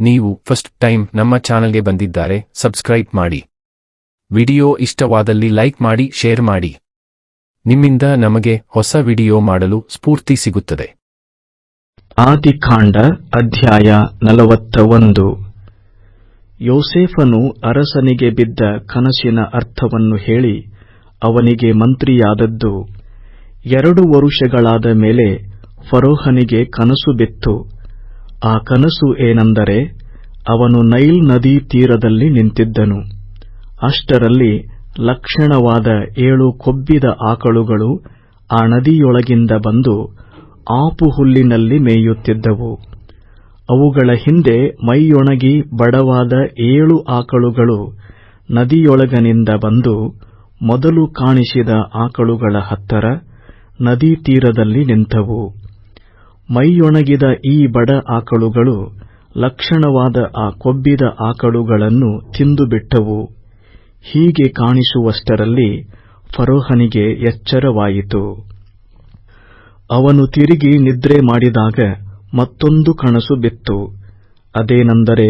ನೀವು first time ನಮ್ಮ ಚಾನಲ್ಗೆ ಬಂದಿದ್ದಾರೆ, ಸಬ್ಸ್ಕ್ರೈಬ್ ಮಾಡಿ. ವಿಡಿಯೋ ಇಷ್ಟವಾದಲ್ಲಿ ಲೈಕ್ ಮಾಡಿ, ಶೇರ್ ಮಾಡಿ. ನಿಮ್ಮಿಂದ ನಮಗೆ ಹೊಸ ವಿಡಿಯೋ ಮಾಡಲು ಸ್ಫೂರ್ತಿ ಸಿಗುತ್ತದೆ. ಆದಿಕಾಂಡ ಅಧ್ಯಾಯ ನಲವತ್ತ ಒಂದು ಯೋಸೇಫನು ಅರಸನಿಗೆ ಬಿದ್ದ ಕನಸಿನ ಅರ್ಥವನ್ನು ಹೇಳಿ ಅವನಿಗೆ ಮಂತ್ರಿಯಾದದ್ದು, ಎರಡು ವರುಷಗಳಾದ ಮೇಲೆ ಫರೋಹನಿಗೆ ಕನಸು ಬಿತ್ತು. ಆ ಕನಸು ಏನೆಂದರೆ ಅವನು ನೈಲ್ ನದಿ ತೀರದಲ್ಲಿ ನಿಂತಿದ್ದನು. ಅಷ್ಟರಲ್ಲಿ ಲಕ್ಷಣವಾದ ಏಳು ಕೊಬ್ಬಿದ ಆಕಳುಗಳು ಆ ನದಿಯೊಳಗಿಂದ ಬಂದು ಆಪು ಹುಲ್ಲಿನಲ್ಲಿ ಮೇಯುತ್ತಿದ್ದವು. ಅವುಗಳ ಹಿಂದೆ ಮೈಯೊಣಗಿ ಬಡವಾದ ಏಳು ಆಕಳುಗಳು ನದಿಯೊಳಗನಿಂದ ಬಂದು ಮೊದಲು ಕಾಣಿಸಿದ ಆಕಳುಗಳ ಹತ್ತರ ನದಿ ತೀರದಲ್ಲಿ ನಿಂತವು. ಮೈಯೊಣಗಿದ ಈ ಬಡ ಆಕಳುಗಳು ಲಕ್ಷಣವಾದ ಆ ಕೊಬ್ಬಿದ ಆಕಳುಗಳನ್ನು ತಿಂದುಬಿಟ್ಟವು. ಹೀಗೆ ಕಾಣಿಸುವಷ್ಟರಲ್ಲಿ ಫರೋಹನಿಗೆ ಎಚ್ಚರವಾಯಿತು. ಅವನು ತಿರುಗಿ ನಿದ್ರೆ ಮಾಡಿದಾಗ ಮತ್ತೊಂದು ಕನಸು ಬಿತ್ತು. ಅದೇನೆಂದರೆ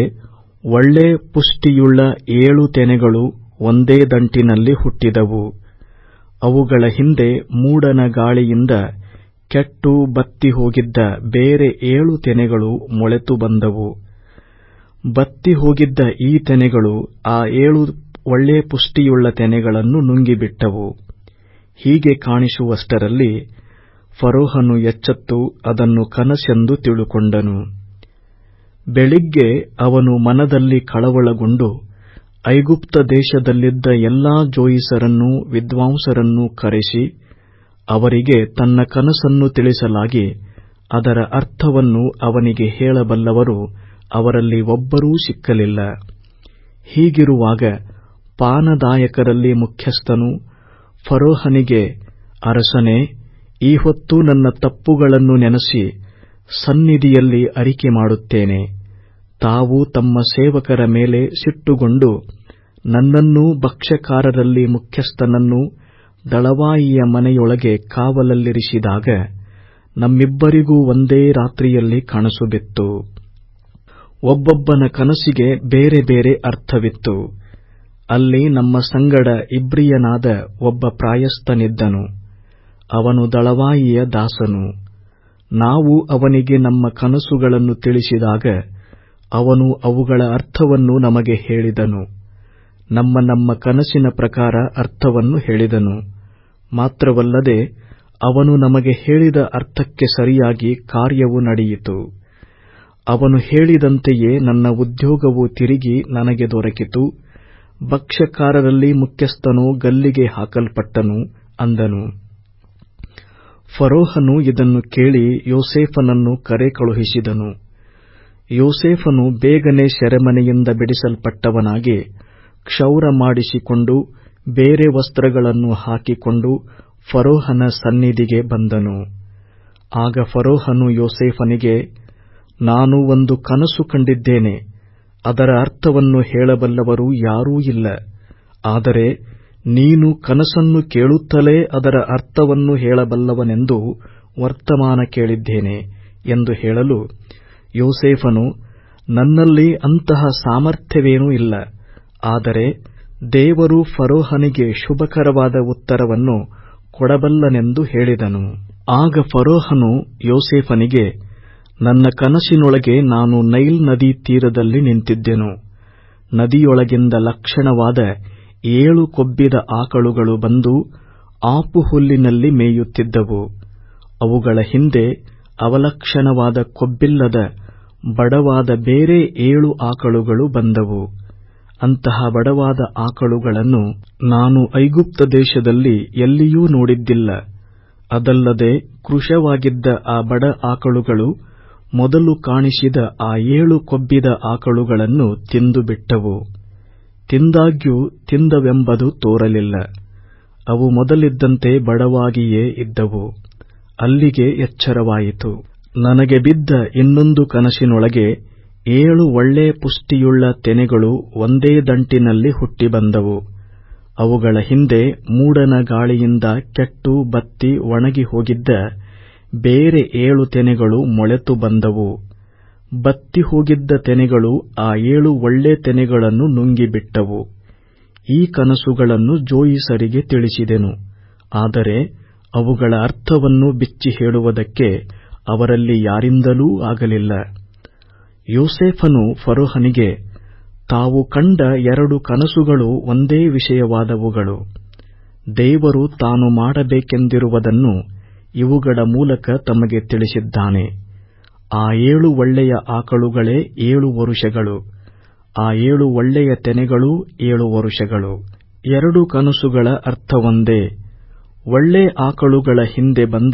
ಒಳ್ಳೆ ಪುಷ್ಟಿಯುಳ್ಳ ಏಳು ತೆನೆಗಳು ಒಂದೇ ದಂಟಿನಲ್ಲಿ ಹುಟ್ಟಿದವು. ಅವುಗಳ ಹಿಂದೆ ಮೂಡನ ಗಾಳಿಯಿಂದ ಕೆಟ್ಟು ಬತ್ತಿ ಹೋಗಿದ್ದ ಬೇರೆ ಏಳು ತೆನೆಗಳು ಮೊಳೆತು ಬಂದವು. ಬತ್ತಿ ಹೋಗಿದ್ದ ಈ ತೆನೆಗಳು ಆ ಏಳು ಒಳ್ಳೆ ಪುಷ್ಟಿಯುಳ್ಳ ತೆನೆಗಳನ್ನು ನುಂಗಿಬಿಟ್ಟವು. ಹೀಗೆ ಕಾಣಿಸುವಷ್ಟರಲ್ಲಿ ಫರೋಹನು ಎಚ್ಚತ್ತು ಅದನ್ನು ಕನಸೆಂದು ತಿಳುಕೊಂಡನು. ಬೆಳಿಗ್ಗೆ ಅವನು ಮನದಲ್ಲಿ ಕಳವಳಗೊಂಡು ಐಗುಪ್ತ ದೇಶದಲ್ಲಿದ್ದ ಎಲ್ಲಾ ಜೋಯಿಸರನ್ನೂ ವಿದ್ವಾಂಸರನ್ನೂ ಕರೆಸಿ ಅವರಿಗೆ ತನ್ನ ಕನಸನ್ನು ತಿಳಿಸಲಾಗಿ ಅದರ ಅರ್ಥವನ್ನು ಅವನಿಗೆ ಹೇಳಬಲ್ಲವರು ಅವರಲ್ಲಿ ಒಬ್ಬರೂ ಸಿಕ್ಕಲಿಲ್ಲ. ಹೀಗಿರುವಾಗ ಪಾನದಾಯಕರಲ್ಲಿ ಮುಖ್ಯಸ್ಥನು ಫರೋಹನಿಗೆ, ಅರಸನೇ, ಈ ಹೊತ್ತು ನನ್ನ ತಪ್ಪುಗಳನ್ನು ನೆನೆಸಿ ಸನ್ನಿಧಿಯಲ್ಲಿ ಅರಿಕೆ ಮಾಡುತ್ತೇನೆ. ತಾವು ತಮ್ಮ ಸೇವಕರ ಮೇಲೆ ಸಿಟ್ಟುಗೊಂಡು ನನ್ನನ್ನೂ ಭಕ್ಷ್ಯಕಾರರಲ್ಲಿ ಮುಖ್ಯಸ್ಥನನ್ನೂ ದಳವಾಯಿಯ ಮನೆಯೊಳಗೆ ಕಾವಲಲ್ಲಿರಿಸಿದಾಗ ನಮ್ಮಿಬ್ಬರಿಗೂ ಒಂದೇ ರಾತ್ರಿಯಲ್ಲಿ ಕನಸು ಬಿತ್ತು. ಒಬ್ಬೊಬ್ಬನ ಕನಸಿಗೆ ಬೇರೆ ಬೇರೆ ಅರ್ಥವಿತ್ತು. ಅಲ್ಲಿ ನಮ್ಮ ಸಂಗಡ ಇಬ್ರಿಯನಾದ ಒಬ್ಬ ಪ್ರಾಯಸ್ಥನಿದ್ದನು. ಅವನು ದಳವಾಯಿಯ ದಾಸನು. ನಾವು ಅವನಿಗೆ ನಮ್ಮ ಕನಸುಗಳನ್ನು ತಿಳಿಸಿದಾಗ ಅವನು ಅವುಗಳ ಅರ್ಥವನ್ನು ನಮಗೆ ಹೇಳಿದನು. ನಮ್ಮ ನಮ್ಮ ಕನಸಿನ ಪ್ರಕಾರ ಅರ್ಥವನ್ನು ಹೇಳಿದನು. ಮಾತ್ರವಲ್ಲದೆ ಅವನು ನಮಗೆ ಹೇಳಿದ ಅರ್ಥಕ್ಕೆ ಸರಿಯಾಗಿ ಕಾರ್ಯವು ನಡೆಯಿತು. ಅವನು ಹೇಳಿದಂತೆಯೇ ನನ್ನ ಉದ್ಯೋಗವು ತಿರುಗಿ ನನಗೆ ದೊರಕಿತು. ಭಕ್ಷ್ಯಕಾರರಲ್ಲಿ ಮುಖ್ಯಸ್ಥನು ಗಲ್ಲಿಗೆ ಹಾಕಲ್ಪಟ್ಟನು ಅಂದನು. ಫರೋಹನು ಇದನ್ನು ಕೇಳಿ ಯೋಸೇಫನನ್ನು ಕರೆ ಕಳುಹಿಸಿದನು. ಯೋಸೇಫನು ಬೇಗನೆ ಸೆರೆಮನೆಯಿಂದ ಬಿಡಿಸಲ್ಪಟ್ಟವನಾಗಿ ಕ್ಷೌರ ಮಾಡಿಸಿಕೊಂಡು ಬೇರೆ ವಸ್ತ್ರಗಳನ್ನು ಹಾಕಿಕೊಂಡು ಫರೋಹನ ಸನ್ನಿಧಿಗೆ ಬಂದನು. ಆಗ ಫರೋಹನು ಯೋಸೇಫನಿಗೆ, ನಾನು ಒಂದು ಕನಸು ಕಂಡಿದ್ದೇನೆ. ಅದರ ಅರ್ಥವನ್ನು ಹೇಳಬಲ್ಲವರು ಯಾರೂ ಇಲ್ಲ. ಆದರೆ ನೀನು ಕನಸನ್ನು ಕೇಳುತ್ತಲೇ ಅದರ ಅರ್ಥವನ್ನು ಹೇಳಬಲ್ಲವನೆಂದು ವರ್ತಮಾನ ಕೇಳಿದ್ದೇನೆ ಎಂದು ಹೇಳಲು ಯೋಸೇಫನು, ನನ್ನಲ್ಲಿ ಅಂತಹ ಸಾಮರ್ಥ್ಯವೇನೂ ಇಲ್ಲ. ಆದರೆ ದೇವರು ಫರೋಹನಿಗೆ ಶುಭಕರವಾದ ಉತ್ತರವನ್ನು ಕೊಡಬಲ್ಲನೆಂದು ಹೇಳಿದನು. ಆಗ ಫರೋಹನು ಯೋಸೇಫನಿಗೆ, ನನ್ನ ಕನಸಿನೊಳಗೆ ನಾನು ನೈಲ್ ನದಿ ತೀರದಲ್ಲಿ ನಿಂತಿದ್ದೆನು. ನದಿಯೊಳಗಿಂದ ಲಕ್ಷಣವಾದ ಏಳು ಕೊಬ್ಬಿದ ಆಕಳುಗಳು ಬಂದು ಆಪು ಹುಲ್ಲಿನಲ್ಲಿ ಮೇಯುತ್ತಿದ್ದವು. ಅವುಗಳ ಹಿಂದೆ ಅವಲಕ್ಷಣವಾದ ಕೊಬ್ಬಿಲ್ಲದ ಬಡವಾದ ಬೇರೆ ಏಳು ಆಕಳುಗಳು ಬಂದವು. ಅಂತಹ ಬಡವಾದ ಆಕಳುಗಳನ್ನು ನಾನು ಐಗುಪ್ತ ದೇಶದಲ್ಲಿ ಎಲ್ಲಿಯೂ ನೋಡಿದ್ದಿಲ್ಲ. ಅದಲ್ಲದೆ ಕೃಶವಾಗಿದ್ದ ಆ ಬಡ ಆಕಳುಗಳು ಮೊದಲು ಕಾಣಿಸಿದ ಆ ಏಳು ಕೊಬ್ಬಿದ ಆಕಳುಗಳನ್ನು ತಿಂದುಬಿಟ್ಟವು ತಿಂದಾಗ್ಯೂ ತಿಂದವೆಂಬುದು ತೋರಲಿಲ್ಲ. ಅವು ಮೊದಲಿದ್ದಂತೆ ಬಡವಾಗಿಯೇ ಇದ್ದವು. ಅಲ್ಲಿಗೆ ಎಚ್ಚರವಾಯಿತು. ನನಗೆ ಬಿದ್ದ ಇನ್ನೊಂದು ಕನಸಿನೊಳಗೆ ಏಳು ಒಳ್ಳೆ ಪುಷ್ಟಿಯುಳ್ಳ ತೆನೆಗಳು ಒಂದೇ ದಂಟಿನಲ್ಲಿ ಹುಟ್ಟಿಬಂದವು ಅವುಗಳ ಹಿಂದೆ ಮೂಡನ ಗಾಳಿಯಿಂದ ಕೆಟ್ಟು ಬತ್ತಿ ಒಣಗಿ ಹೋಗಿದ್ದ ಬೇರೆ ಏಳು ತೆನೆಗಳು ಮೊಳೆತು ಬಂದವು. ಬತ್ತಿ ಹೋಗಿದ್ದ ತೆನೆಗಳು ಆ ಏಳು ಒಳ್ಳೆ ತೆನೆಗಳನ್ನು ನುಂಗಿಬಿಟ್ಟವು. ಈ ಕನಸುಗಳನ್ನು ಜೋಯಿಸರಿಗೆ ತಿಳಿಸಿದೆನು. ಆದರೆ ಅವುಗಳ ಅರ್ಥವನ್ನು ಬಿಚ್ಚಿ ಹೇಳುವುದಕ್ಕೆ ಅವರಲ್ಲಿ ಯಾರಿಂದಲೂ ಆಗಲಿಲ್ಲ. ಯೋಸೇಫನು ಫರೋಹನಿಗೆ, ತಾವು ಕಂಡ ಎರಡು ಕನಸುಗಳು ಒಂದೇ ವಿಷಯವಾದವುಗಳು. ದೇವರು ತಾನು ಮಾಡಬೇಕೆಂದಿರುವುದನ್ನು ಇವುಗಳ ಮೂಲಕ ತಮಗೆ ತಿಳಿಸಿದ್ದಾನೆ. ಆ ಏಳು ಒಳ್ಳೆಯ ಆಕಳುಗಳೇ ಏಳು ವರುಷಗಳು. ಆ ಏಳು ಒಳ್ಳೆಯ ತೆನೆಗಳು ಏಳು ವರುಷಗಳು. ಎರಡು ಕನಸುಗಳ ಅರ್ಥವೊಂದೇ. ಒಳ್ಳೆ ಆಕಳುಗಳ ಹಿಂದೆ ಬಂದ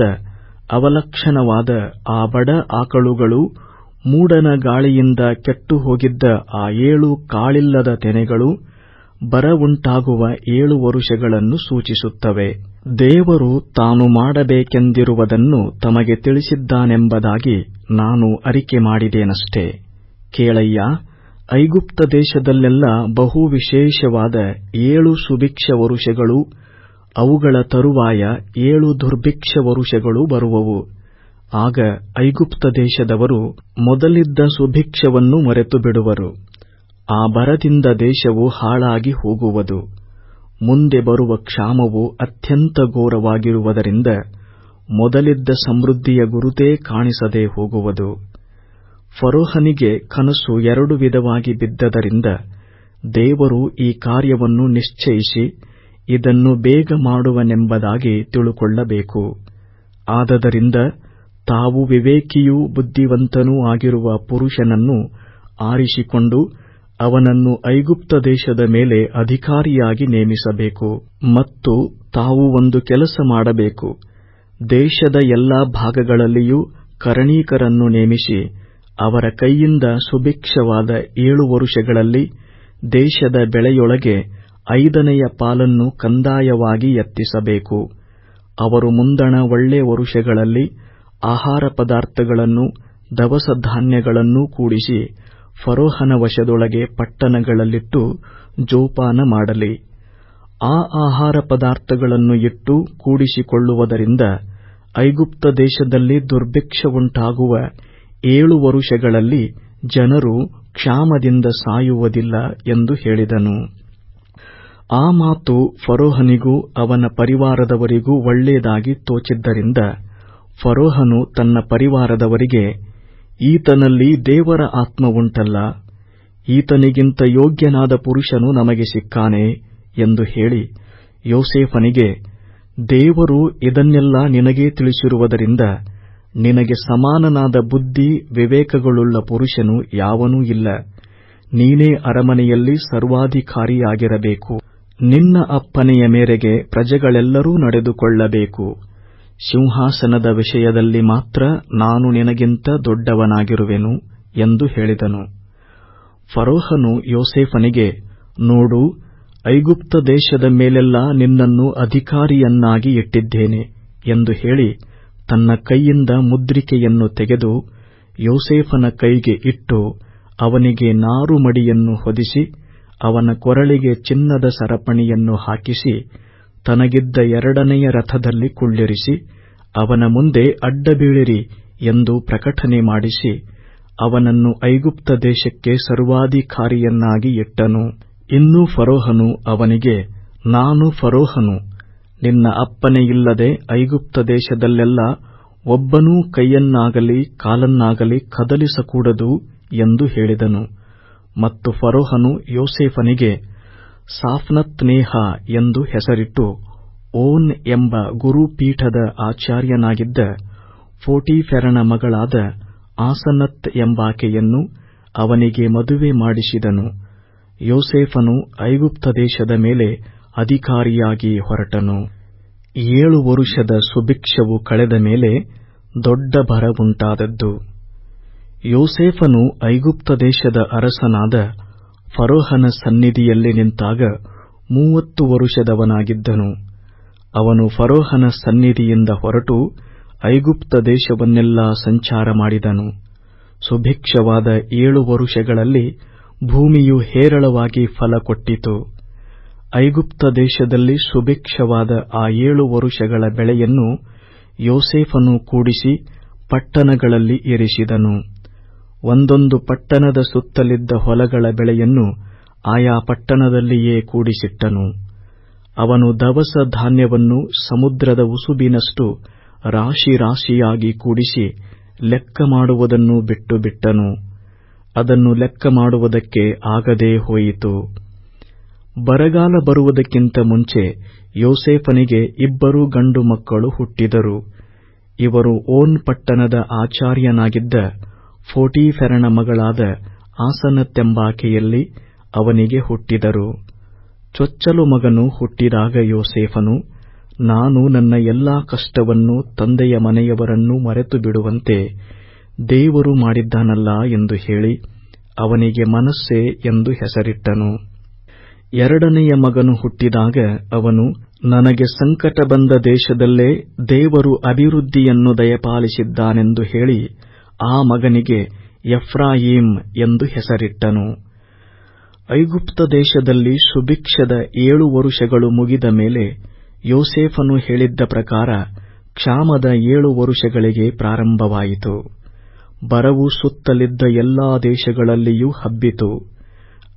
ಅವಲಕ್ಷಣವಾದ ಆ ಬಡ ಆಕಳುಗಳು ಮೂಡನ ಗಾಳಿಯಿಂದ ಕೆಟ್ಟು ಹೋಗಿದ್ದ ಆ ಏಳು ಕಾಳಿಲ್ಲದ ತೆನೆಗಳು ಬರ ಉಂಟಾಗುವ ಏಳು ವರುಷಗಳನ್ನು ಸೂಚಿಸುತ್ತವೆ. ದೇವರು ತಾನು ಮಾಡಬೇಕೆಂದಿರುವುದನ್ನು ತಮಗೆ ತಿಳಿಸಿದ್ದಾನೆಂಬುದಾಗಿ ನಾನು ಅರಿಕೆ ಮಾಡಿದೇನಷ್ಟೇ. ಕೇಳಯ್ಯ, ಐಗುಪ್ತ ದೇಶದಲ್ಲೆಲ್ಲ ಬಹು ವಿಶೇಷವಾದ ಏಳು ಸುಭಿಕ್ಷ ವರುಷಗಳು, ಅವುಗಳ ತರುವಾಯ ಏಳು ದುರ್ಭಿಕ್ಷ ವರುಷಗಳು ಬರುವವು. ಆಗ ಐಗುಪ್ತ ದೇಶದವರು ಮೊದಲಿದ್ದ ಸುಭಿಕ್ಷವನ್ನು ಮರೆತು ಬಿಡುವರು. ಆ ಬರದಿಂದ ದೇಶವು ಹಾಳಾಗಿ ಹೋಗುವುದು. ಮುಂದೆ ಬರುವ ಕ್ಷಾಮವು ಅತ್ಯಂತ ಘೋರವಾಗಿರುವುದರಿಂದ ಮೊದಲಿದ್ದ ಸಮೃದ್ಧಿಯ ಗುರುತೇ ಕಾಣಿಸದೆ ಹೋಗುವುದು. ಫರೋಹನಿಗೆ ಕನಸು ಎರಡು ವಿಧವಾಗಿ ಬಿದ್ದದರಿಂದ ದೇವರು ಈ ಕಾರ್ಯವನ್ನು ನಿಶ್ಚಯಿಸಿ ಇದನ್ನು ಬೇಗ ಮಾಡುವನೆಂಬುದಾಗಿ ತಿಳುಕೊಳ್ಳಬೇಕು. ಆದದರಿಂದ ತಾವು ವಿವೇಕಿಯೂ ಬುದ್ಧಿವಂತನೂ ಆಗಿರುವ ಪುರುಷನನ್ನು ಆರಿಸಿಕೊಂಡು ಅವನನ್ನು ಐಗುಪ್ತ ದೇಶದ ಮೇಲೆ ಅಧಿಕಾರಿಯಾಗಿ ನೇಮಿಸಬೇಕು. ಮತ್ತು ತಾವು ಒಂದು ಕೆಲಸ ಮಾಡಬೇಕು. ದೇಶದ ಎಲ್ಲಾ ಭಾಗಗಳಲ್ಲಿಯೂ ಕರಣೀಕರನ್ನು ನೇಮಿಸಿ ಅವರ ಕೈಯಿಂದ ಸುಭಿಕ್ಷವಾದ ಏಳು ವರುಷಗಳಲ್ಲಿ ದೇಶದ ಬೆಳೆಯೊಳಗೆ ಐದನೆಯ ಪಾಲನ್ನು ಕಂದಾಯವಾಗಿ ಎತ್ತಿಸಬೇಕು. ಅವರು ಮುಂದಣ ಒಳ್ಳೆ ವರುಷಗಳಲ್ಲಿ ಆಹಾರ ಪದಾರ್ಥಗಳನ್ನು, ದವಸ ಧಾನ್ಯಗಳನ್ನೂ ಕೂಡಿಸಿ ಫರೋಹನ ವಶದೊಳಗೆ ಪಟ್ಟಣಗಳಲ್ಲಿಟ್ಟು ಜೋಪಾನ ಮಾಡಲಿ. ಆ ಆಹಾರ ಪದಾರ್ಥಗಳನ್ನು ಇಟ್ಟು ಕೂಡಿಸಿಕೊಳ್ಳುವುದರಿಂದ ಐಗುಪ್ತ ದೇಶದಲ್ಲಿ ದುರ್ಭಿಕ್ಷವುಂಟಾಗುವ ಏಳು ವರುಷಗಳಲ್ಲಿ ಜನರು ಕ್ಷಾಮದಿಂದ ಸಾಯುವುದಿಲ್ಲ ಎಂದು ಹೇಳಿದನು. ಆ ಮಾತು ಫರೋಹನಿಗೂ ಅವನ ಪರಿವಾರದವರಿಗೂ ಒಳ್ಳೆಯದಾಗಿ ತೋಚಿದ್ದರಿಂದ ಫರೋಹನು ತನ್ನ ಪರಿವಾರದವರಿಗೆ, ಈತನಲ್ಲಿ ದೇವರ ಆತ್ಮವುಂಟಲ್ಲ ಈತನಿಗಿಂತ ಯೋಗ್ಯನಾದ ಪುರುಷನು ನಮಗೆ ಸಿಕ್ಕಾನೆ ಎಂದು ಹೇಳಿ ಯೋಸೇಫನಿಗೆ, ದೇವರು ಇದನ್ನೆಲ್ಲ ನಿನಗೇ ತಿಳಿಸಿರುವುದರಿಂದ ನಿನಗೆ ಸಮಾನನಾದ ಬುದ್ಧಿ, ವಿವೇಕಗಳುಳ್ಳ ಪುರುಷನು ಯಾವನೂ ಇಲ್ಲ. ನೀನೇ ಅರಮನೆಯಲ್ಲಿ ಸರ್ವಾಧಿಕಾರಿಯಾಗಿರಬೇಕು. ನಿನ್ನ ಅಪ್ಪನೆಯ ಮೇರೆಗೆ ಪ್ರಜೆಗಳೆಲ್ಲರೂ ನಡೆದುಕೊಳ್ಳಬೇಕು. ಸಿಂಹಾಸನದ ವಿಷಯದಲ್ಲಿ ಮಾತ್ರ ನಾನು ನಿನಗಿಂತ ದೊಡ್ಡವನಾಗಿರುವೆನು ಎಂದು ಹೇಳಿದನು. ಫರೋಹನು ಯೋಸೇಫನಿಗೆ, ನೋಡು, ಐಗುಪ್ತ ದೇಶದ ಮೇಲೆಲ್ಲ ನಿನ್ನನ್ನು ಅಧಿಕಾರಿಯನ್ನಾಗಿ ಇಟ್ಟಿದ್ದೇನೆ ಎಂದು ಹೇಳಿ ತನ್ನ ಕೈಯಿಂದ ಮುದ್ರಿಕೆಯನ್ನು ತೆಗೆದು ಯೋಸೇಫನ ಕೈಗೆ ಇಟ್ಟು ಅವನಿಗೆ ನಾರು ಮಡಿಯನ್ನು ಹೊದಿಸಿ ಅವನ ಕೊರಳಿಗೆ ಚಿನ್ನದ ಸರಪಣಿಯನ್ನು ಹಾಕಿಸಿ ತನಗಿದ್ದ ಎರಡನೆಯ ರಥದಲ್ಲಿ ಕುಳ್ಳಿರಿಸಿ, ಅವನ ಮುಂದೆ ಅಡ್ಡಬೀಳಿರಿ ಎಂದು ಪ್ರಕಟಣೆ ಮಾಡಿಸಿ, ಅವನನ್ನು ಐಗುಪ್ತ ದೇಶಕ್ಕೆ ಸರ್ವಾಧಿಕಾರಿಯನ್ನಾಗಿ ಇಟ್ಟನು. ಇನ್ನೂ ಫರೋಹನು ಅವನಿಗೆ, ನಾನು ಫರೋಹನು, ನಿನ್ನ ಅಪ್ಪನೆಯಿಲ್ಲದೆ ಐಗುಪ್ತ ದೇಶದಲ್ಲೆಲ್ಲ ಒಬ್ಬನೂ ಕೈಯನ್ನಾಗಲಿ ಕಾಲನ್ನಾಗಲಿ ಕದಲಿಸಕೂಡದು ಎಂದು ಹೇಳಿದನು. ಮತ್ತು ಫರೋಹನು ಯೋಸೇಫನಿಗೆ ಸಾಫ್ನತ್ನೇಹ ಎಂದು ಹೆಸರಿಟ್ಟು ಓನ್ ಎಂಬ ಗುರುಪೀಠದ ಆಚಾರ್ಯನಾಗಿದ್ದ ಫೋಟಿಫೆರನ ಮಗಳಾದ ಆಸನತ್ ಎಂಬಾಕೆಯನ್ನು ಅವನಿಗೆ ಮದುವೆ ಮಾಡಿಸಿದನು. ಯೋಸೇಫನು ಐಗುಪ್ತ ದೇಶದ ಮೇಲೆ ಅಧಿಕಾರಿಯಾಗಿ ಹೊರಟನು. ಏಳು ವರುಷದ ಸುಭಿಕ್ಷವು ಕಳೆದ ಮೇಲೆ ದೊಡ್ಡ ಬರವುಂಟಾದದ್ದು ಯೋಸೇಫನು ಐಗುಪ್ತ ದೇಶದ ಅರಸನಾದ ಫರೋಹನ ಸನ್ನಿಧಿಯಲ್ಲಿ ನಿಂತಾಗ ಮೂವತ್ತು ವರುಷದವನಾಗಿದ್ದನು. ಅವನು ಫರೋಹನ ಸನ್ನಿಧಿಯಿಂದ ಹೊರಟು ಐಗುಪ್ತ ದೇಶವನ್ನೆಲ್ಲ ಸಂಚಾರ ಮಾಡಿದನು. ಸುಭಿಕ್ಷವಾದ ಏಳು ವರುಷಗಳಲ್ಲಿ ಭೂಮಿಯು ಹೇರಳವಾಗಿ ಫಲ ಕೊಟ್ಟಿತು. ಐಗುಪ್ತ ದೇಶದಲ್ಲಿ ಸುಭಿಕ್ಷವಾದ ಆ ಏಳು ವರುಷಗಳ ಬೆಳೆಯನ್ನು ಯೋಸೇಫನು ಕೂಡಿಸಿ ಪಟ್ಟಣಗಳಲ್ಲಿ ಇರಿಸಿದನು. ಒಂದೊಂದು ಪಟ್ಟಣದ ಸುತ್ತಲಿದ್ದ ಹೊಲಗಳ ಬೆಳೆಯನ್ನು ಆಯಾ ಪಟ್ಟಣದಲ್ಲಿಯೇ ಕೂಡಿಸಿಟ್ಟನು. ಅವನು ದವಸ ಧಾನ್ಯವನ್ನು ಸಮುದ್ರದ ಉಸುಬಿನಷ್ಟು ರಾಶಿ ರಾಶಿಯಾಗಿ ಕೂಡಿಸಿ ಲೆಕ್ಕ ಮಾಡುವುದನ್ನು ಬಿಟ್ಟು ಬಿಟ್ಟನು ಅದನ್ನು ಲೆಕ್ಕ ಮಾಡುವುದಕ್ಕೆ ಆಗದೇ ಹೋಯಿತು. ಬರಗಾಲ ಬರುವುದಕ್ಕಿಂತ ಮುಂಚೆ ಯೋಸೇಫನಿಗೆ ಇಬ್ಬರು ಗಂಡು ಮಕ್ಕಳು ಹುಟ್ಟಿದರು. ಇವರು ಓನ್ ಪಟ್ಟಣದ ಆಚಾರ್ಯನಾಗಿದ್ದ ಫೋಟೀಫೆರನ ಮಗಳಾದ ಆಸನತ್ತೆಂಬಾಕೆಯಲ್ಲಿ ಅವನಿಗೆ ಹುಟ್ಟಿದರು. ಚೊಚ್ಚಲು ಮಗನು ಹುಟ್ಟಿದಾಗ ಯೋಸೇಫನು, ನಾನು ನನ್ನ ಎಲ್ಲಾ ಕಷ್ಟವನ್ನು ತಂದೆಯ ಮನೆಯವರನ್ನು ಮರೆತು ಬಿಡುವಂತೆ ದೇವರು ಮಾಡಿದ್ದಾನಲ್ಲ ಎಂದು ಹೇಳಿ ಅವನಿಗೆ ಮನಸ್ಸೆ ಎಂದು ಹೆಸರಿಟ್ಟನು. ಎರಡನೆಯ ಮಗನು ಹುಟ್ಟಿದಾಗ ಅವನು, ನನಗೆ ಸಂಕಟ ಬಂದ ದೇಶದಲ್ಲೇ ದೇವರು ಅಭಿವೃದ್ಧಿಯನ್ನು ದಯಪಾಲಿಸಿದ್ದಾನೆಂದು ಹೇಳಿ ಆ ಮಗನಿಗೆ ಎಫ್ರಾಯೀಮ್ ಎಂದು ಹೆಸರಿಟ್ಟನು. ಐಗುಪ್ತ ದೇಶದಲ್ಲಿ ಸುಭಿಕ್ಷದ ಏಳು ವರುಷಗಳು ಮುಗಿದ ಮೇಲೆ ಯೋಸೇಫನು ಹೇಳಿದ್ದ ಪ್ರಕಾರ ಕ್ಷಾಮದ ಏಳು ವರುಷಗಳಿಗೆ ಪ್ರಾರಂಭವಾಯಿತು. ಬರವು ಸುತ್ತಲಿದ್ದ ಎಲ್ಲಾ ದೇಶಗಳಲ್ಲಿಯೂ ಹಬ್ಬಿತು.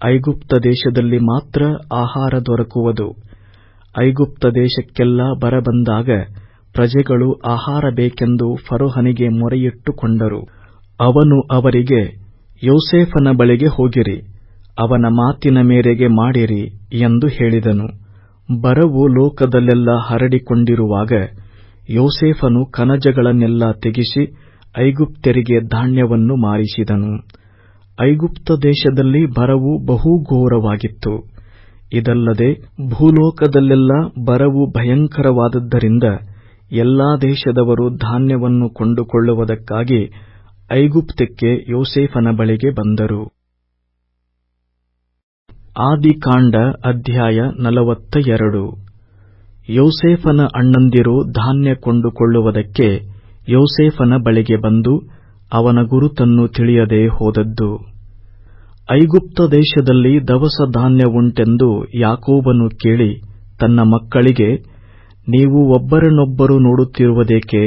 ಐಗುಪ್ತ ದೇಶದಲ್ಲಿ ಮಾತ್ರ ಆಹಾರ ದೊರಕುವುದು. ಐಗುಪ್ತ ದೇಶಕ್ಕೆಲ್ಲ ಬರಬಂದಾಗ ಪ್ರಜೆಗಳು ಆಹಾರ ಬೇಕೆಂದು ಫರೋಹನಿಗೆ ಮೊರೆಯಿಟ್ಟುಕೊಂಡರು. ಅವನು ಅವರಿಗೆ, ಯೋಸೇಫನ ಬಳಿಗೆ ಹೋಗಿರಿ, ಅವನ ಮಾತಿನ ಮೇರೆಗೆ ಮಾಡಿರಿ ಎಂದು ಹೇಳಿದನು. ಬರವು ಲೋಕದಲ್ಲೆಲ್ಲ ಹರಡಿಕೊಂಡಿರುವಾಗ ಯೋಸೇಫನು ಕನಜಗಳನ್ನೆಲ್ಲ ತೆಗೆಸಿ ಐಗುಪ್ತರಿಗೆ ಧಾನ್ಯವನ್ನು ಮಾರಿಸಿದನು. ಐಗುಪ್ತ ದೇಶದಲ್ಲಿ ಬರವು ಬಹುಘೋರವಾಗಿತ್ತು. ಇದಲ್ಲದೆ ಭೂಲೋಕದಲ್ಲೆಲ್ಲ ಬರವು ಭಯಂಕರವಾದದ್ದರಿಂದ ಎಲ್ಲಾ ದೇಶದವರು ಧಾನ್ಯವನ್ನು ಕೊಂಡುಕೊಳ್ಳುವುದಕ್ಕಾಗಿ ಐಗುಪ್ತಕ್ಕೆ ಯೋಸೇಫನ ಬಳಿಗೆ ಬಂದರು. ಆದಿಕಾಂಡ ಅಧ್ಯಾಯ ನಲವತ್ತ ಎರಡು ಯೋಸೇಫನ ಅಣ್ಣಂದಿರು ಧಾನ್ಯ ಕೊಂಡುಕೊಳ್ಳುವುದಕ್ಕೆ ಯೋಸೇಫನ ಬಳಿಗೆ ಬಂದು ಅವನ ಗುರುತನ್ನು ತಿಳಿಯದೆ ಹೋದದ್ದು. ಐಗುಪ್ತ ದೇಶದಲ್ಲಿ ದವಸ ಧಾನ್ಯವುಂಟೆಂದು ಯಾಕೋಬನು ಕೇಳಿ ತನ್ನ ಮಕ್ಕಳಿಗೆ ನೀವು ಒಬ್ಬರನ್ನೊಬ್ಬರು ನೋಡುತ್ತಿರುವುದೇಕೆ?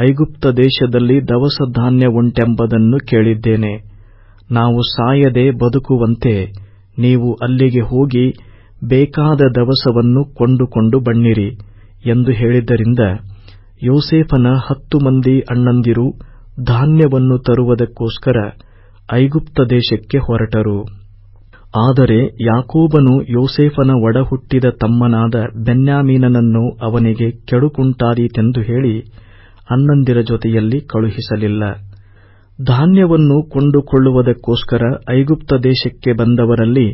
ಐಗುಪ್ತ ದೇಶದಲ್ಲಿ ದವಸ ಧಾನ್ಯವುಂಟೆಂಬುದನ್ನು ಕೇಳಿದ್ದೇನೆ. ನಾವು ಸಾಯದೆ ಬದುಕುವಂತೆ ನೀವು ಅಲ್ಲಿಗೆ ಹೋಗಿ ಬೇಕಾದ ದವಸವನ್ನು ಕೊಂಡುಕೊಂಡು ಬನ್ನಿರಿ ಎಂದು ಹೇಳಿದ್ದರಿಂದ ಯೋಸೇಫನ ಹತ್ತು ಮಂದಿ ಅಣ್ಣಂದಿರು ಧಾನ್ಯವನ್ನು ತರುವುದಕ್ಕೋಸ್ಕರ ಐಗುಪ್ತ ದೇಶಕ್ಕೆ ಹೊರಟರು. ಆದರೆ ಯಾಕೋಬನು ಯೋಸೇಫನ ಒಡಹುಟ್ಟಿದ ತಮ್ಮನಾದ ಬೆನ್ಯಾಮೀನನನ್ನು ಅವನಿಗೆ ಕೆಡುಕುಂಟಾದೀತೆಂದು ಹೇಳಿ ಅಣ್ಣಂದಿರ ಜೊತೆಯಲ್ಲಿ ಕಳುಹಿಸಲಿಲ್ಲ. ಧಾನ್ಯವನ್ನು ಕೊಂಡುಕೊಳ್ಳುವುದಕ್ಕೋಸ್ಕರ ಐಗುಪ್ತ ದೇಶಕ್ಕೆ ಬಂದವರಲ್ಲಿ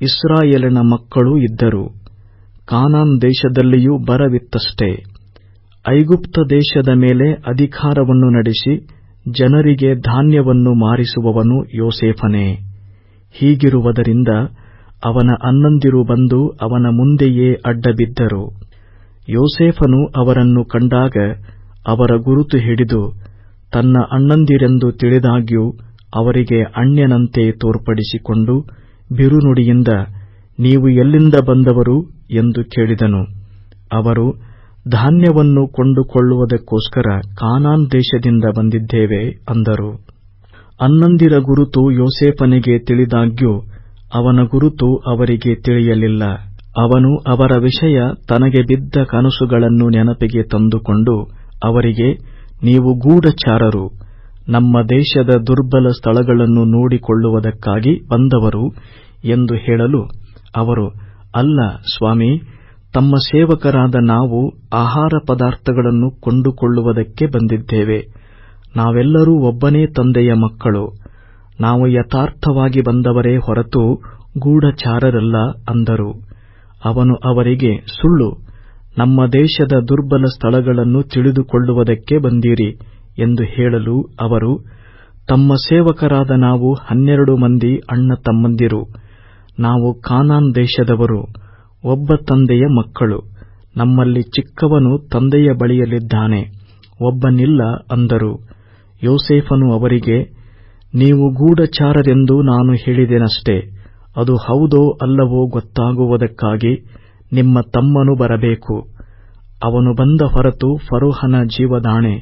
ಇಸ್ರಾಯೇಲಿನ ಮಕ್ಕಳೂ ಇದ್ದರು. ಕಾನಾನ್ ದೇಶದಲ್ಲಿಯೂ ಬರವಿತ್ತಷ್ಟೇ. ಐಗುಪ್ತ ದೇಶದ ಮೇಲೆ ಅಧಿಕಾರವನ್ನು ನಡೆಸಿ ಜನರಿಗೆ ಧಾನ್ಯವನ್ನು ಮಾರಿಸುವವನು ಯೋಸೇಫನೇ. ಹೀಗಿರುವುದರಿಂದ ಅವನ ಅಣ್ಣಂದಿರು ಬಂದು ಅವನ ಮುಂದೆಯೇ ಅಡ್ಡಬಿದ್ದರು. ಯೋಸೇಫನು ಅವರನ್ನು ಕಂಡಾಗ ಅವರ ಗುರುತು ಹಿಡಿದು ತನ್ನ ಅಣ್ಣಂದಿರೆಂದು ತಿಳಿದಾಗ್ಯೂ ಅವರಿಗೆ ಅಣ್ಯನಂತೆ ತೋರ್ಪಡಿಸಿಕೊಂಡು ಬಿರುನುಡಿಯಿಂದ ನೀವು ಎಲ್ಲಿಂದ ಬಂದವರು ಎಂದು ಕೇಳಿದನು. ಅವರು, ಧಾನ್ಯವನ್ನು ಕೊಂಡುಕೊಳ್ಳುವುದಕ್ಕೋಸ್ಕರ ಕಾನಾನ್ ದೇಶದಿಂದ ಬಂದಿದ್ದೇವೆ ಅಂದರು. ಅಣ್ಣಂದಿರ ಗುರುತು ಯೋಸೇಫನಿಗೆ ತಿಳಿದಾಗ್ಯೂ ಅವನ ಗುರುತು ಅವರಿಗೆ ತಿಳಿಯಲಿಲ್ಲ. ಅವನು ಅವರ ವಿಷಯ ತನಗೆ ಬಿದ್ದ ಕನಸುಗಳನ್ನು ನೆನಪಿಗೆ ತಂದುಕೊಂಡು ಅವರಿಗೆ, ನೀವು ಗೂಢಚಾರರು. ನಮ್ಮ ದೇಶದ ದುರ್ಬಲ ಸ್ಥಳಗಳನ್ನು ನೋಡಿಕೊಳ್ಳುವುದಕ್ಕಾಗಿ ಬಂದವರು ಎಂದು ಹೇಳಲು ಅವರು, ಅಲ್ಲ, ಸ್ವಾಮಿ, ತಮ್ಮ ಸೇವಕರಾದ ನಾವು ಆಹಾರ ಪದಾರ್ಥಗಳನ್ನು ಕೊಂಡುಕೊಳ್ಳುವುದಕ್ಕೆ ಬಂದಿದ್ದೇವೆ. ನಾವೆಲ್ಲರೂ ಒಬ್ಬನೇ ತಂದೆಯ ಮಕ್ಕಳು. ನಾವು ಯಥಾರ್ಥವಾಗಿ ಬಂದವರೇ ಹೊರತು ಗೂಢಚಾರರಲ್ಲ ಅಂದರು. ಅವನು ಅವರಿಗೆ, ಸುಳ್ಳು, ನಮ್ಮ ದೇಶದ ದುರ್ಬಲ ಸ್ಥಳಗಳನ್ನು ತಿಳಿದುಕೊಳ್ಳುವುದಕ್ಕೆ ಬಂದಿರಿ ಎಂದು ಹೇಳಲು ಅವರು, ತಮ್ಮ ಸೇವಕರಾದ ನಾವು ಹನ್ನೆರಡು ಮಂದಿ ಅಣ್ಣ ತಮ್ಮಂದಿರು. ನಾವು ಕಾನಾನ್ ದೇಶದವರು, ಒಬ್ಬ ತಂದೆಯ ಮಕ್ಕಳು. ನಮ್ಮಲ್ಲಿ ಚಿಕ್ಕವನು ತಂದೆಯ ಬಳಿಯಲ್ಲಿದ್ದಾನೆ, ಒಬ್ಬನಿಲ್ಲ ಅಂದರು. ಯೋಸೇಫನು ಅವರಿಗೆ, ನೀವು ಗೂಢಚಾರರೆಂದು ನಾನು ಹೇಳಿದೆನಷ್ಟೇ. ಅದು ಹೌದೋ ಅಲ್ಲವೋ ಗೊತ್ತಾಗುವುದಕ್ಕಾಗಿ ನಿಮ್ಮ ತಮ್ಮನು ಬರಬೇಕು. ಅವನು ಬಂದ ಹೊರತು ಫರೋಹನ ಜೀವದಾಣೆ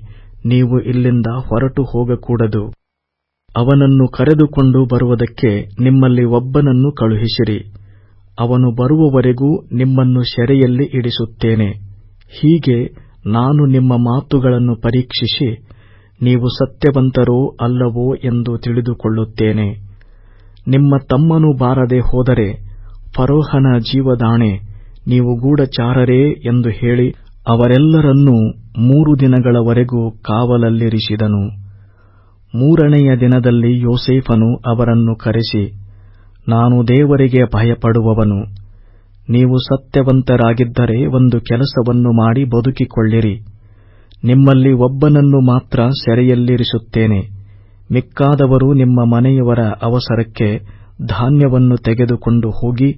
ನೀವು ಇಲ್ಲಿಂದ ಹೊರಟು ಹೋಗಕೂಡದು. ಅವನನ್ನು ಕರೆದುಕೊಂಡು ಬರುವುದಕ್ಕೆ ನಿಮ್ಮಲ್ಲಿ ಒಬ್ಬನನ್ನು ಕಳುಹಿಸಿರಿ. ಅವನು ಬರುವವರೆಗೂ ನಿಮ್ಮನ್ನು ಸೆರೆಯಲ್ಲಿ ಇಡಿಸುತ್ತೇನೆ ಹೀಗೆ ನಾನು ನಿಮ್ಮ ಮಾತುಗಳನ್ನು ಪರೀಕ್ಷಿಸಿ ನೀವು ಸತ್ಯವಂತರೋ ಅಲ್ಲವೋ ಎಂದು ತಿಳಿದುಕೊಳ್ಳುತ್ತೇನೆ. ನಿಮ್ಮ ತಮ್ಮನು ಬಾರದೆ ಹೋದರೆ ಫರೋಹನ ಜೀವದಾಣೆ ನೀವು ಗೂಢಚಾರರೇ ಎಂದು ಹೇಳಿ ಅವರೆಲ್ಲರನ್ನೂ ಮೂರು ದಿನಗಳವರೆಗೂ ಕಾವಲಲ್ಲಿರಿಸಿದನು. ಮೂರನೆಯ ದಿನದಲ್ಲಿ ಯೋಸೇಫನು ಅವರನ್ನು ಕರೆಸಿ, ನಾನು ದೇವರಿಗೆ ಭಯಪಡುವವನು. ನೀವು ಸತ್ಯವಂತರಾಗಿದ್ದರೆ ಒಂದು ಕೆಲಸವನ್ನು ಮಾಡಿ ಬದುಕಿಕೊಳ್ಳಿರಿ. ನಿಮ್ಮಲ್ಲಿ ಒಬ್ಬನನ್ನು ಮಾತ್ರ ಸೆರೆಯಲ್ಲಿರಿಸುತ್ತೇನೆ. ಮಿಕ್ಕಾದವರು ನಿಮ್ಮ ಮನೆಯವರ ಅವಸರಕ್ಕೆ ಧಾನ್ಯವನ್ನು ತೆಗೆದುಕೊಂಡು ಹೋಗಿ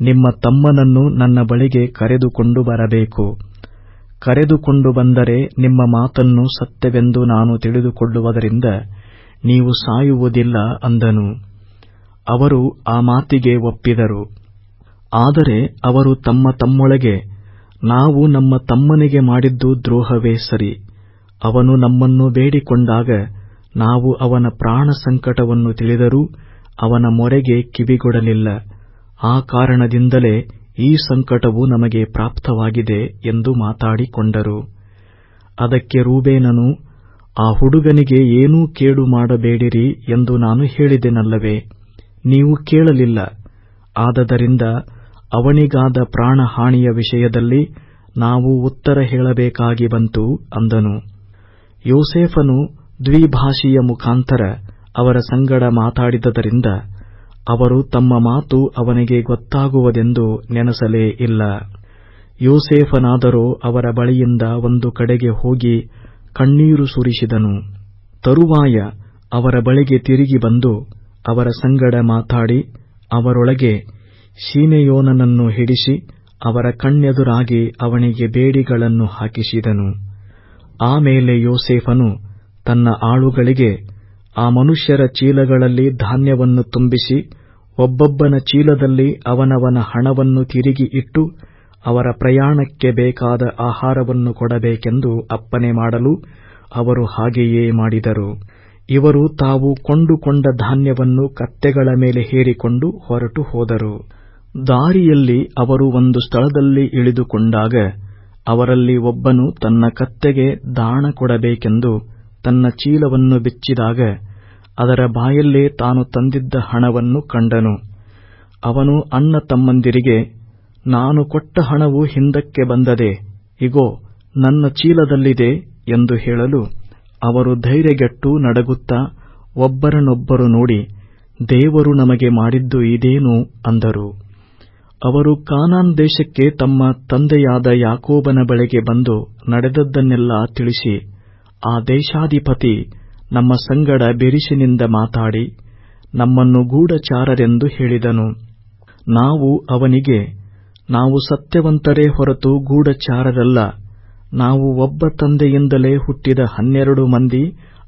ನಿಮ್ಮ ತಮ್ಮನನ್ನು ನನ್ನ ಬಳಿಗೆ ಕರೆದುಕೊಂಡು ಬರಬೇಕು. ಕರೆದುಕೊಂಡು ಬಂದರೆ ನಿಮ್ಮ ಮಾತನ್ನು ಸತ್ಯವೆಂದು ನಾನು ತಿಳಿದುಕೊಳ್ಳುವುದರಿಂದ ನೀವು ಸಾಯುವುದಿಲ್ಲ ಅಂದನು. ಅವರು ಆ ಮಾತಿಗೆ ಒಪ್ಪಿದರು. ಆದರೆ ಅವರು ತಮ್ಮ ತಮ್ಮೊಳಗೆ ನಾವು ನಮ್ಮ ತಮ್ಮನಿಗೆ ಮಾಡಿದ್ದು ದ್ರೋಹವೇ ಸರಿ. ಅವನು ನಮ್ಮನ್ನು ಬೇಡಿಕೊಂಡಾಗ ನಾವು ಅವನ ಪ್ರಾಣ ಸಂಕಟವನ್ನು ತಿಳಿದರೂ ಅವನ ಮೊರೆಗೆ ಕಿವಿಗೊಡಲಿಲ್ಲ. ಆ ಕಾರಣದಿಂದಲೇ ಈ ಸಂಕಟವು ನಮಗೆ ಪ್ರಾಪ್ತವಾಗಿದೆ ಎಂದು ಮಾತಾಡಿಕೊಂಡರು. ಅದಕ್ಕೆ ರೂಬೇನನು, ಆ ಹುಡುಗನಿಗೆ ಏನೂ ಕೇಡು ಮಾಡಬೇಡಿರಿ ಎಂದು ನಾನು ಹೇಳಿದೆನಲ್ಲವೇ, ನೀವು ಕೇಳಲಿಲ್ಲ. ಆದದರಿಂದ ಅವನಿಗಾದ ಪ್ರಾಣಹಾನಿಯ ವಿಷಯದಲ್ಲಿ ನಾವು ಉತ್ತರ ಹೇಳಬೇಕಾಗಿ ಬಂತು ಅಂದನು. ಯೋಸೇಫನು ದ್ವಿಭಾಷೆಯ ಮುಖಾಂತರ ಅವರ ಸಂಗಡ ಮಾತಾಡಿದದರಿಂದ ಅವರು ತಮ್ಮ ಮಾತು ಅವನಿಗೆ ಗೊತ್ತಾಗುವುದೆಂದು ನೆನಸಲೇ ಇಲ್ಲ. ಯೋಸೇಫನಾದರೋ ಅವರ ಬಳಿಯಿಂದ ಒಂದು ಕಡೆಗೆ ಹೋಗಿ ಕಣ್ಣೀರು ಸುರಿಸಿದನು. ತರುವಾಯ ಅವರ ಬಳಿಗೆ ತಿರುಗಿ ಬಂದು ಅವರ ಸಂಗಡ ಮಾತಾಡಿ ಅವರೊಳಗೆ ಶೀಮೆಯೋನನನ್ನು ಹಿಡಿಸಿ ಅವರ ಕಣ್ಣೆದುರಾಗಿ ಅವನಿಗೆ ಬೇಡಿಗಳನ್ನು ಹಾಕಿಸಿದನು. ಆಮೇಲೆ ಯೋಸೇಫನು ತನ್ನ ಆಳುಗಳಿಗೆ ಆ ಮನುಷ್ಯರ ಚೀಲಗಳಲ್ಲಿ ಧಾನ್ಯವನ್ನು ತುಂಬಿಸಿ ಒಬ್ಬೊಬ್ಬನ ಚೀಲದಲ್ಲಿ ಅವನವನ ಹಣವನ್ನು ತಿರುಗಿ ಇಟ್ಟು ಅವರ ಪ್ರಯಾಣಕ್ಕೆ ಬೇಕಾದ ಆಹಾರವನ್ನು ಕೊಡಬೇಕೆಂದು ಅಪ್ಪನೆ ಮಾಡಲು ಅವರು ಹಾಗೆಯೇ ಮಾಡಿದರು. ಇವರು ತಾವು ಕೊಂಡುಕೊಂಡ ಧಾನ್ಯವನ್ನು ಕತ್ತೆಗಳ ಮೇಲೆ ಹೇರಿಕೊಂಡು ಹೊರಟು ಹೋದರು. ದಾರಿಯಲ್ಲಿ ಅವರು ಒಂದು ಸ್ಥಳದಲ್ಲಿ ಇಳಿದುಕೊಂಡಾಗ ಅವರಲ್ಲಿ ಒಬ್ಬನು ತನ್ನ ಕತ್ತೆಗೆ ದಾಣ ಕೊಡಬೇಕೆಂದು ತನ್ನ ಚೀಲವನ್ನು ಬಿಚ್ಚಿದಾಗ ಅದರ ಬಾಯಲ್ಲೇ ತಾನು ತಂದಿದ್ದ ಹಣವನ್ನು ಕಂಡನು. ಅವನು ಅಣ್ಣ ತಮ್ಮಂದಿರಿಗೆ, ನಾನು ಕೊಟ್ಟ ಹಣವು ಹಿಂದಕ್ಕೆ ಬಂದದೆ, ಇಗೋ, ನನ್ನ ಚೀಲದಲ್ಲಿದೆ ಎಂದು ಹೇಳಲು ಅವರು ಧೈರ್ಯಗೆಟ್ಟು ನಡಗುತ್ತಾ ಒಬ್ಬರನ್ನೊಬ್ಬರು ನೋಡಿ, ದೇವರು ನಮಗೆ ಮಾಡಿದ್ದು ಇದೇನು ಅಂದರು. ಅವರು ಕಾನಾನ್ ದೇಶಕ್ಕೆ ತಮ್ಮ ತಂದೆಯಾದ ಯಾಕೋಬನ ಬಳಿಗೆ ಬಂದು ನಡೆದದ್ದನ್ನೆಲ್ಲ ತಿಳಿಸಿ, ಆ ದೇಶಾಧಿಪತಿ ನಮ್ಮ ಸಂಗಡ ಬಿರಿಸಿನಿಂದ ಮಾತಾಡಿ, ನಮ್ಮನ್ನು ಗೂಢಚಾರರೆಂದು ಹೇಳಿದನು. ನಾವು ಅವನಿಗೆ, ನಾವು ಸತ್ಯವಂತರೇ ಹೊರತು ಗೂಢಚಾರರಲ್ಲ, ನಾವು ಒಬ್ಬ ತಂದೆಯಿಂದಲೇ ಹುಟ್ಟಿದ ಹನ್ನೆರಡು ಮಂದಿ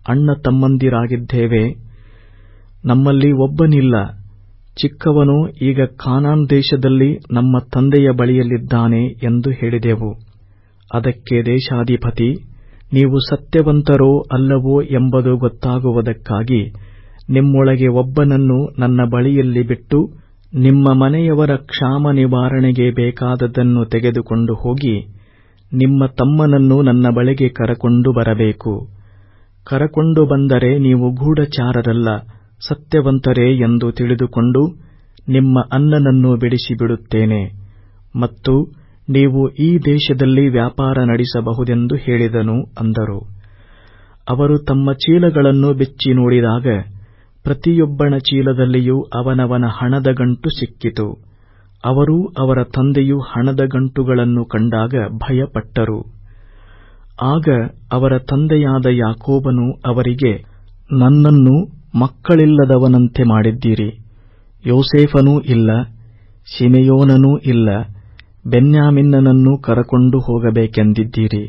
ಅಣ್ಣ ತಮ್ಮಂದಿರಾಗಿದ್ದೇವೆ. ನಮ್ಮಲ್ಲಿ ಒಬ್ಬನಿಲ್ಲ ಚಿಕ್ಕವನು ಈಗ ಕಾನಾನ್ ದೇಶದಲ್ಲಿ ನಮ್ಮ ತಂದೆಯ ಬಳಿಯಲ್ಲಿದ್ದಾನೆ ಎಂದು ಹೇಳಿದೆವು. ಅದಕ್ಕೆ ದೇಶಾಧಿಪತಿ, ನೀವು ಸತ್ಯವಂತರೋ ಅಲ್ಲವೋ ಎಂಬುದು ಗೊತ್ತಾಗುವುದಕ್ಕಾಗಿ ನಿಮ್ಮೊಳಗೆ ಒಬ್ಬನನ್ನು ನನ್ನ ಬಳಿಯಲ್ಲಿ ಬಿಟ್ಟು ನಿಮ್ಮ ಮನೆಯವರ ಕ್ಷಾಮ ನಿವಾರಣೆಗೆ ಬೇಕಾದದ್ದನ್ನು ತೆಗೆದುಕೊಂಡು ಹೋಗಿ ನಿಮ್ಮ ತಮ್ಮನನ್ನು ನನ್ನ ಬಳಿಗೆ ಕರಕೊಂಡು ಬರಬೇಕು. ಕರಕೊಂಡು ಬಂದರೆ ನೀವು ಗೂಢಚಾರರಲ್ಲ. ಸತ್ಯವಂತರೇ ಎಂದು ತಿಳಿದುಕೊಂಡು ನಿಮ್ಮ ಅನ್ನನನ್ನು ಬಿಡಿಸಿಬಿಡುತ್ತೇನೆ ಮತ್ತು ನೀವು ಈ ದೇಶದಲ್ಲಿ ವ್ಯಾಪಾರ ನಡೆಸಬಹುದೆಂದು ಹೇಳಿದನು ಅಂದರು. ಅವರು ತಮ್ಮ ಚೀಲಗಳನ್ನು ಬಿಚ್ಚಿ ನೋಡಿದಾಗ ಪ್ರತಿಯೊಬ್ಬನ ಚೀಲದಲ್ಲಿಯೂ ಅವನವನ ಹಣದ ಗಂಟು ಸಿಕ್ಕಿತು. ಅವರೂ ಅವರ ತಂದೆಯು ಹಣದ ಗಂಟುಗಳನ್ನು ಕಂಡಾಗ ಭಯಪಟ್ಟರು. ಆಗ ಅವರ ತಂದೆಯಾದ ಯಾಕೋಬನು ಅವರಿಗೆ, ನನ್ನನ್ನು ಮಕ್ಕಳಿಲ್ಲದವನಂತೆ ಮಾಡಿದ್ದೀರಿ. ಯೋಸೇಫನೂ ಇಲ್ಲ ಸಿಮೆಯೋನನೂ ಇಲ್ಲ, ಬೆನ್ಯಾಮಿನ್ನನನ್ನು ಕರಕೊಂಡು ಹೋಗಬೇಕೆಂದಿದ್ದೀರಿ.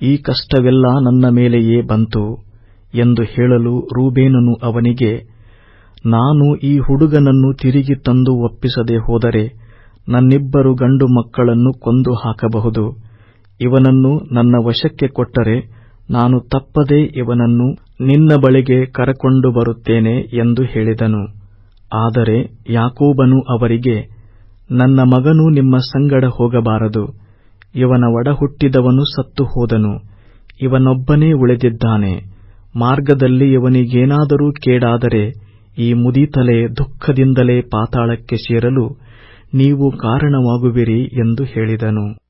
ಈ ಕಷ್ಟವೆಲ್ಲ ನನ್ನ ಮೇಲೆಯೇ ಬಂತು ಎಂದು ಹೇಳಲು ರೂಬೇನನು ಅವನಿಗೆ, ನಾನು ಈ ಹುಡುಗನನ್ನು ತಿರುಗಿ ತಂದು ಒಪ್ಪಿಸದೆ ಹೋದರೆ ನನ್ನಿಬ್ಬರು ಗಂಡು ಮಕ್ಕಳನ್ನು ಕೊಂದು ಹಾಕಬಹುದು. ಇವನನ್ನು ನನ್ನ ವಶಕ್ಕೆ ಕೊಟ್ಟರೆ ನಾನು ತಪ್ಪದೆ ಇವನನ್ನು ನಿನ್ನ ಬಳಿಗೆ ಕರಕೊಂಡು ಬರುತ್ತೇನೆ ಎಂದು ಹೇಳಿದನು. ಆದರೆ ಯಾಕೋಬನು ಅವರಿಗೆ, ನನ್ನ ಮಗನು ನಿಮ್ಮ ಸಂಗಡ ಹೋಗಬಾರದು. ಇವನ ಒಡಹುಟ್ಟಿದವನು ಸತ್ತು ಹೋದನು. ಇವನೊಬ್ಬನೇ ಉಳಿದಿದ್ದಾನೆ. ಮಾರ್ಗದಲ್ಲಿ ಇವನಿಗೇನಾದರೂ ಕೇಡಾದರೆ ಈ ಮುದಿತಲೆ ದುಃಖದಿಂದಲೇ ಪಾತಾಳಕ್ಕೆ ಸೇರಲು ನೀವು ಕಾರಣವಾಗುವಿರಿ ಎಂದು ಹೇಳಿದನು.